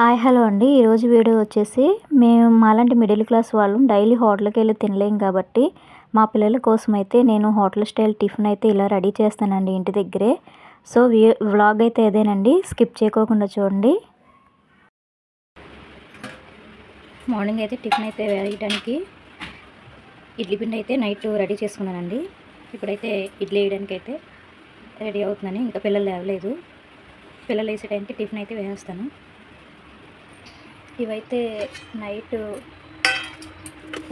Hi hello అండి. ఈరోజు video వచ్చేసి మేము మాలాంటి మిడిల్ క్లాస్ వాళ్ళం. డైలీ హోటల్కి వెళ్ళి తినలేం కాబట్టి మా పిల్లల కోసం అయితే నేను హోటల్ స్టైల్ టిఫిన్ అయితే ఇలా రెడీ చేస్తానండి ఇంటి దగ్గరే. సో వ్లాగ్ అయితే అదేనండి. స్కిప్ చేయకోకుండా చూడండి. మార్నింగ్ అయితే టిఫిన్ అయితే వేయడానికి ఇడ్లీ పిండి అయితే నైట్ రెడీ చేసుకున్నానండి. ఇప్పుడైతే ఇడ్లీ వేయడానికి అయితే రెడీ అవుతుందని ఇంకా పిల్లలు లేవలేదు. పిల్లలు వేసే టైంకి టిఫిన్ అయితే వేస్తాను ఇవైతే నైట్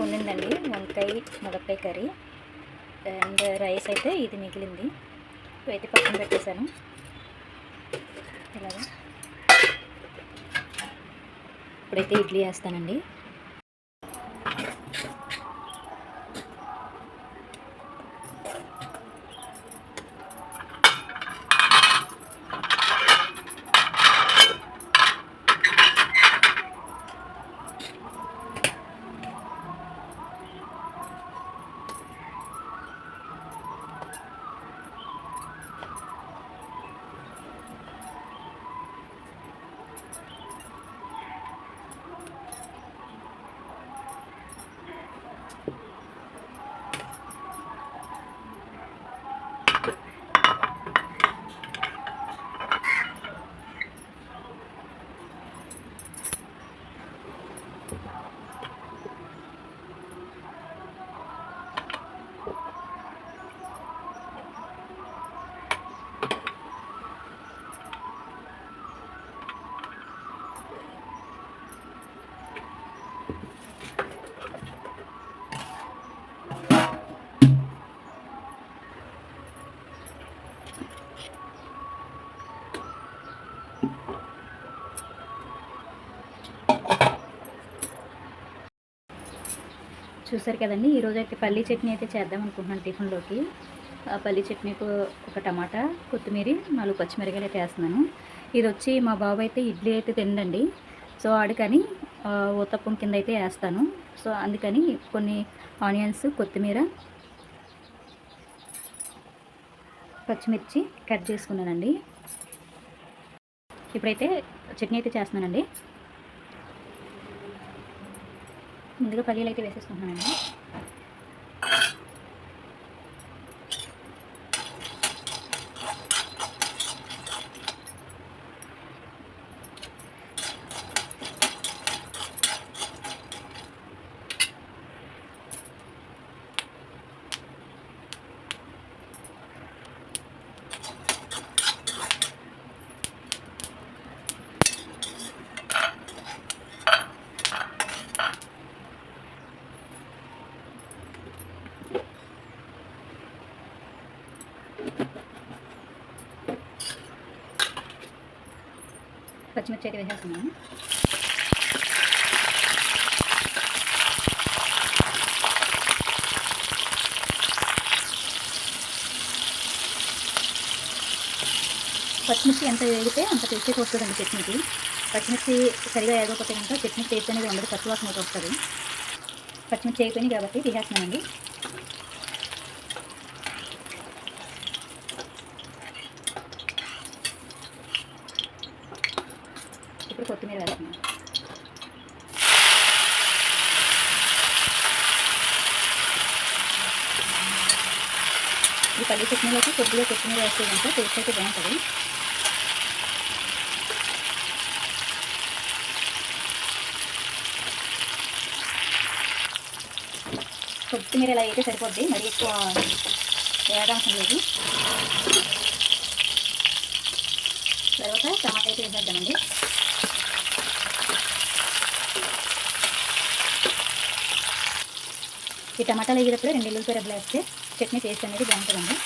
వండిందండి వంకాయ ములక్కాయ కర్రీ అండ్ రైస్ అయితే ఇది మిగిలింది. ఇవైతే పక్కన పెట్టేశాను. ఇలాగా. ఇప్పుడైతే ఇడ్లీ వేస్తానండి. చూసారు కదండి ఈరోజు అయితే పల్లీ చట్నీ అయితే చేద్దాం అనుకుంటున్నాను టిఫిన్లోకి. ఆ పల్లీ చట్నీకు ఒక టమాటా కొత్తిమీర నాలుగు పచ్చిమిరకాయలు అయితే వేస్తున్నాను. ఇది వచ్చి మా బాబు అయితే ఇడ్లీ అయితే తిండండి సో ఆడికని ఊతప్పం కింద అయితే వేస్తాను. సో అందుకని కొన్ని ఆనియన్స్ కొత్తిమీర పచ్చిమిర్చి కట్ చేసుకున్నానండి. ఇప్పుడైతే చట్నీ అయితే చేస్తున్నానండి. ముందుగా పల్లీలు అయితే వేసేసుకుంటున్నానండి పచ్చిమిర్చి అయితే వేసేస్తున్నాను. పచ్చిమిర్చి ఎంత వేగితే అంత టేస్ట్ అయితే వస్తుందండి చట్నీకి. పచ్చిమిర్చి సరిగా వేగకపోతే కనుక చట్నీ టేస్ట్ అనేది ఉండదు పచ్చివాసన అయితే వస్తుంది. పచ్చిమిర్చి అయిపోయినాయి కాబట్టి తీసేస్తున్నానండి. కొత్తిమీర వేస్తున్నాను ఈ పల్లి చట్నీలోకి కొద్దిగా కొత్తిమీర వేస్తే కనుక టేస్ట్ అయితే బాగుంటుంది. కొత్తిమీర ఇలా అయితే సరిపోద్ది మరి ఎక్కువ వేయడానికి లేదు. తర్వాత టమాటా అయితే వేసేద్దామండి. ఈ టమాటాలు వేసేటప్పుడు రెండు ఎల్లుల్లిపాయ రెబ్బలు వేస్తే చట్నీ టేస్ట్ అనేది బాగుంటుందండి.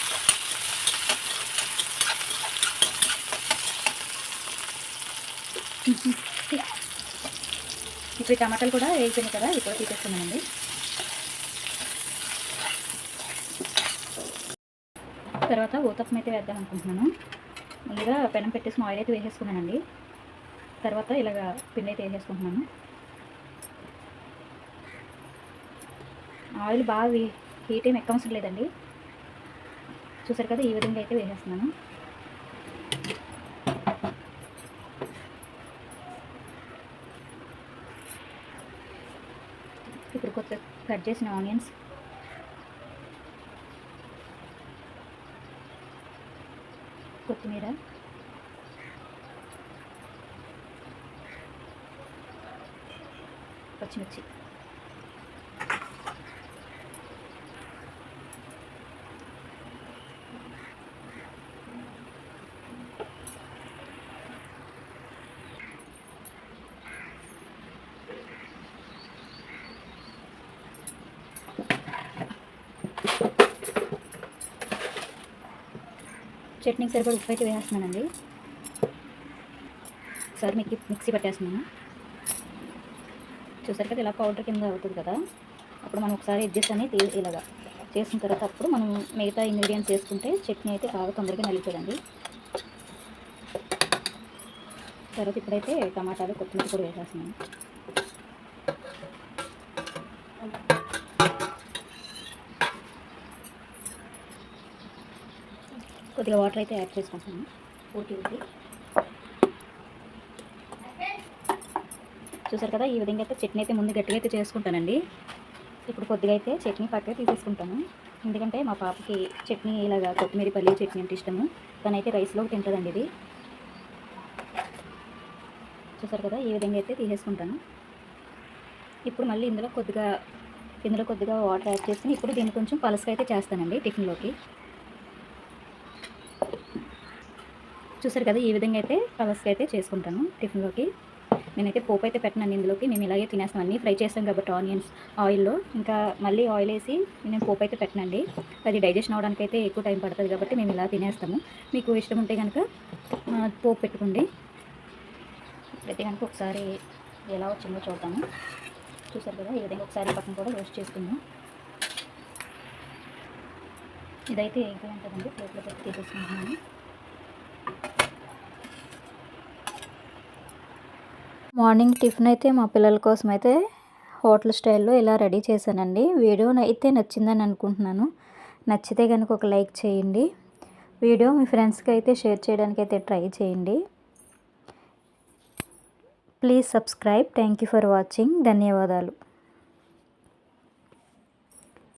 ఇప్పుడు టమాటాలు కూడా వేసినాయి కదా ఇప్పుడు తీసేస్తున్నానండి. తర్వాత ఊతప్పం అయితే వేద్దాం అనుకుంటున్నాను. ముందుగా పెనం పెట్టేసి ఆయిల్ అయితే వేసేసుకున్నానండి. తర్వాత ఇలాగ పిండి అయితే వేసేసుకుంటున్నాను. ఆయిల్ బాగా హీట్ ఏం ఎక్కువ అవసరం లేదండి. చూసారు కదా ఈ విధంగా అయితే వేసేస్తున్నాను. ఇప్పుడు కొత్త కట్ చేసిన ఆనియన్స్. కొత్తిమీర. పచ్చిమిర్చి. చట్నీకి సరిపడా ఉప్పు అయితే వేస్తున్నానండి ఒకసారి మీకు మిక్సీ పట్టేస్తున్నాను. చూసారు కదా ఇలా పౌడర్ కింద అవుతుంది కదా. అప్పుడు మనం ఒకసారి అడ్జస్ట్ అనేది ఇలాగా చేసిన తర్వాత అప్పుడు మనం మిగతా ఇంగ్రీడియంట్స్ వేసుకుంటే చట్నీ అయితే బాగా తొందరగా నలిపోదండి. తర్వాత ఇప్పుడైతే టమాటాలు కొత్తిమీర కూడా వేసేస్తున్నాను. కొద్దిగా వాటర్ అయితే యాడ్ చేసుకుంటాను ఊటి ఊటి చూసారు కదా ఈ విధంగా అయితే చట్నీ అయితే ముందు గట్టిగా అయితే చేసుకుంటానండి. ఇప్పుడు కొద్దిగా అయితే చట్నీ పక్కగా తీసేసుకుంటాను. ఎందుకంటే మా పాపకి చట్నీ ఇలాగా కొత్తిమీర పల్లి చట్నీ అంటే ఇష్టము. తనైతే రైస్లో తింటుందండి ఇది. చూసారు కదా ఈ విధంగా అయితే తీసేసుకుంటాను. ఇప్పుడు మళ్ళీ ఇందులో కొద్దిగా ఇందులో కొద్దిగా వాటర్ యాడ్ చేసుకుని ఇప్పుడు దీన్ని కొంచెం పలసగా అయితే చేస్తానండి టిఫిన్లోకి. చూసారు కదా ఈ విధంగా అయితే కలర్స్కి అయితే చేసుకుంటాను టిఫిన్లోకి. నేనైతే పోపు అయితే పెట్టినాను ఇందులోకి. మేము ఇలాగే తినేస్తాం. అన్నీ ఫ్రై చేస్తాం కాబట్టి ఆనియన్స్ ఆయిల్లో. ఇంకా మళ్ళీ ఆయిల్ వేసి నేను పోపు అయితే పెట్టినండి. అది డైజెషన్ అవడానికి అయితే ఎక్కువ టైం పడుతుంది కాబట్టి మేము ఇలా తినేస్తాము. మీకు ఇష్టం ఉంటే కనుక పోపు పెట్టుకోండి. అయితే కనుక ఒకసారి ఎలా వచ్చిందో చూద్దాము. చూసారు కదా ఈ విధంగా ఒకసారి పక్కన కూడా రోస్ట్ చేసుకుందాం. ఇదైతే ఇంకా ఉంటుందండి? ప్లేట్లో పెట్టి తీసేసుకుంటున్నాను. మార్నింగ్ టిఫిన్ అయితే మా పిల్లల కోసం అయితే హోటల్ స్టైల్లో ఇలా రెడీ చేశానండి. వీడియో అయితే నచ్చిందని అనుకుంటున్నాను. నచ్చితే కనుక ఒక లైక్ చేయండి. వీడియో మీ ఫ్రెండ్స్కి అయితే షేర్ చేయడానికి అయితే ట్రై చేయండి. Please subscribe. Thank you for watching. ధన్యవాదాలు.